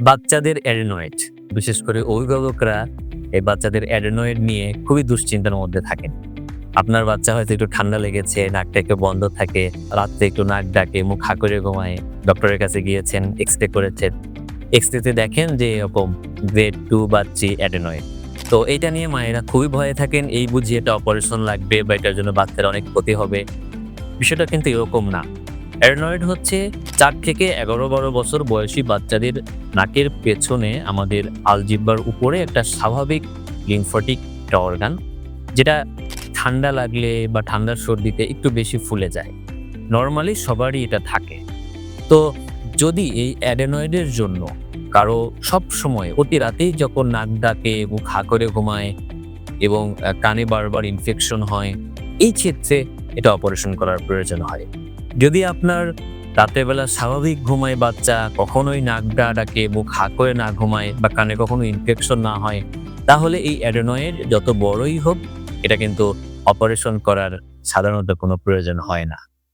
বাচ্চাদের অ্যাডেনয়েড বিশেষ করে অভিভাবকরা এই বাচ্চাদের অ্যাডেনয়েড নিয়ে খুবই দুশ্চিন্তার মধ্যে থাকেন। আপনার বাচ্চা হয়তো একটু ঠান্ডা লেগেছে, নাকটা একটু বন্ধ থাকে, রাত্রে একটু নাক ডাকে, মুখ হা করে ঘুমায় ডক্টরের কাছে গিয়েছেন এক্স রে করেছেন। এক্স রেতে দেখেন যে এরকম গ্রেড টু বাচ্চি অ্যাডেনয়েড তো এটা নিয়ে মায়েরা খুবই ভয়ে থাকেন, এই বুঝি এটা অপারেশন লাগবে বা এটার জন্য বাচ্চার অনেক ক্ষতি হবে। বিষয়টা কিন্তু এরকম না। অ্যাডেনয়েড হচ্ছে চার থেকে এগারো বারো বছর বয়সী বাচ্চাদের নাকের পেছনে আমাদের আলজিব্বার উপরে একটা স্বাভাবিক লিমফটিক একটা অর্গান যেটা ঠান্ডা লাগলে বা ঠান্ডার সর্দিতে একটু বেশি ফুলে যায়। নর্মালি সবারই এটা থাকে। তো যদি এই অ্যাডেনয়েডের জন্য কারও সব সময় অতি রাতেই যখন নাক ডাকে, মুখ হা করে ঘুমায় এবং কানে বারবার ইনফেকশন হয়, এই ক্ষেত্রে এটা অপারেশন করার প্রয়োজন হয়। যদি আপনার রাতেরবেলা স্বাভাবিক ঘুমায় বাচ্চা, কখনোই নাক ডাকে, মুখ হা করে না ঘুমায় বা কানে কখনো ইনফেকশন না হয়, তাহলে এই অ্যাডেনয়েড যত বড়ই হোক, এটা কিন্তু অপারেশন করার সাধারণত কোনো প্রয়োজন হয় না।